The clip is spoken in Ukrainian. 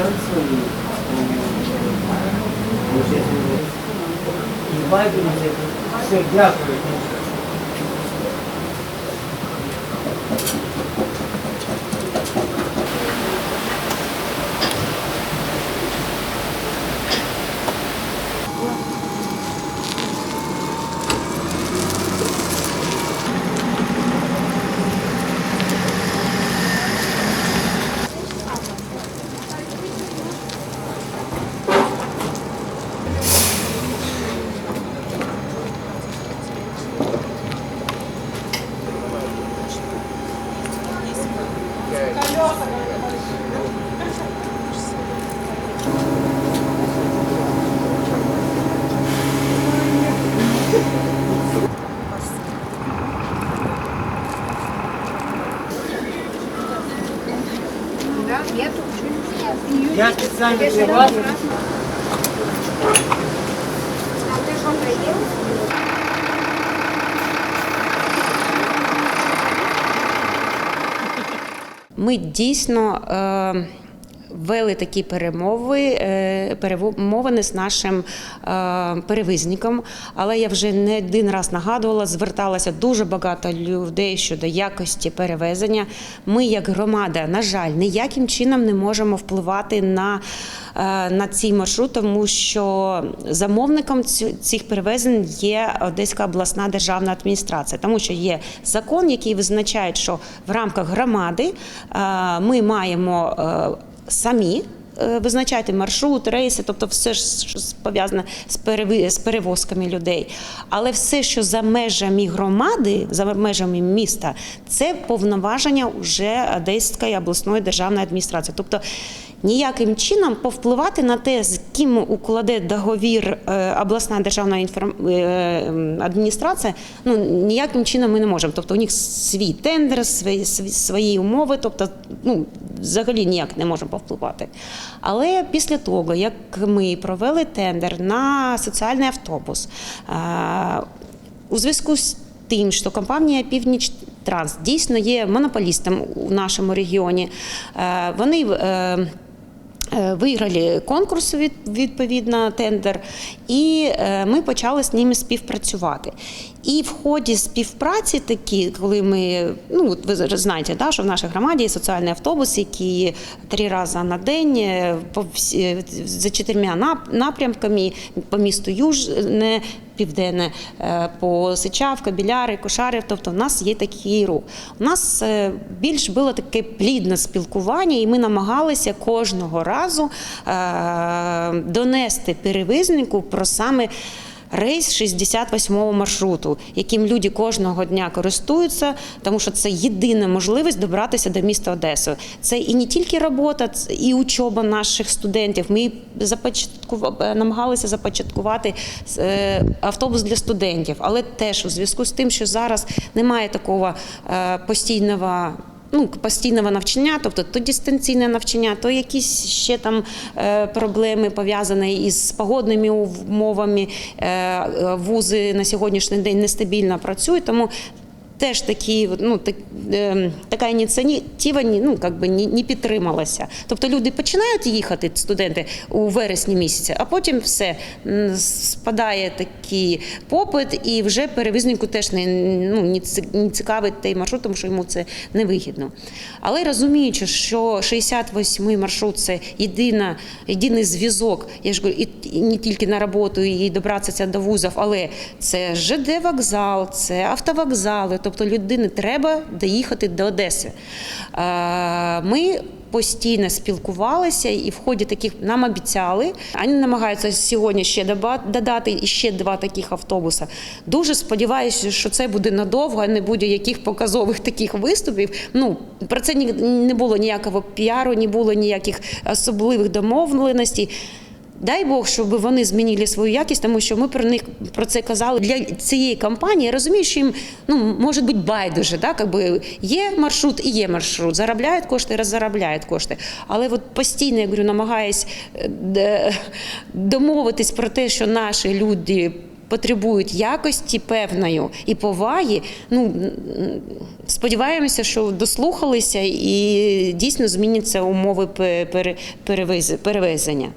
відеоконференції і я спеціально для вас. А ты что, поел? Ми дійсно е, вели такі перемови, е, перемовини з нашим е, перевізником. Але я вже не один раз нагадувала, зверталася дуже багато людей щодо якості перевезення. Ми, як громада, на жаль, ніяким чином не можемо впливати на, е, на цей маршрут, тому що замовником цих перевезень є Одеська обласна державна адміністрація, тому що є закон, який визначає, що в рамках громади ми маємо самі. визначайте Визначати маршрут, рейси, тобто все що пов'язане з перевозками людей. Але все, що за межами громади, за межами міста, це повноваження вже Одеської обласної державної адміністрації. Тобто ніяким чином повпливати на те, з ким укладе договір е, обласна державна інформ... е, адміністрація, ну ніяким чином ми не можемо. Тобто у них свій тендер, свої, свої- умови, тобто ну, взагалі ніяк не можемо повпливати. Але після того, як ми провели тендер на соціальний автобус, е, у зв'язку з тим, що компанія Північ Транс дійсно є монополістом у нашому регіоні, вони. Е, Виграли конкурс відповідно тендер, і е, ми почали з ними співпрацювати. І в ході співпраці, такі, коли ми ну ви знаєте, да, що в нашій громаді є соціальний автобус, який три рази на день е, по всі, за чотирма напрямками по місту Южне, Південне, е, по Сичавка, Біляри, Кошарів. Тобто в нас є такий рух. У нас е, більш було таке плідне спілкування, і ми намагалися кожного разу е, донести перевізнику про саме. Рейс 68-го маршруту, яким люди кожного дня користуються, тому що це єдина можливість добратися до міста Одеси. Це і не тільки робота, і учоба наших студентів. Ми започаткували, намагалися започаткувати е, автобус для студентів, але теж у зв'язку з тим, що зараз немає такого е, постійного ну, постійного навчання, тобто то дистанційне навчання, то якісь ще там е, проблеми пов'язані із погодними умовами. Е, е, вузи на сьогоднішній день нестабільно працюють, тому теж такі, ну, так, е, така ініціатива ну, как би, не, не підтрималася. Тобто люди починають їхати, студенти, у вересні місяці, а потім все спадає такий попит, і вже перевізнику теж не, ну, не цікавить той маршрут, тому що йому це невигідно. Але розуміючи, що 68-й маршрут це єдина, єдиний зв'язок, я ж говорю, і, і не тільки на роботу, і добратися до вузів, але це ЖД вокзал, це автовокзали, тобто людині треба доїхати до Одеси. Ми постійно спілкувалися, і в ході таких нам обіцяли. Вони намагаються сьогодні ще додати ще два таких автобуси. Дуже сподіваюся, що це буде надовго, а не буде яких показових таких виступів. Ну про це ні- не було ніякого піару, не було ніяких особливих домовленостей. Дай Бог, щоб вони змінили свою якість, тому що ми про них про це казали для цієї компанії. Я розумію, що їм ну може бути байдуже, да? Якби є маршрут і є маршрут. Заробляють кошти, роззаробляють кошти. Але от постійно я говорю, намагаюсь е, домовитись про те, що наші люди потребують якості певної і поваги. Ну сподіваємося, що дослухалися і дійсно зміняться умови пе- пере- перевез- перевезення.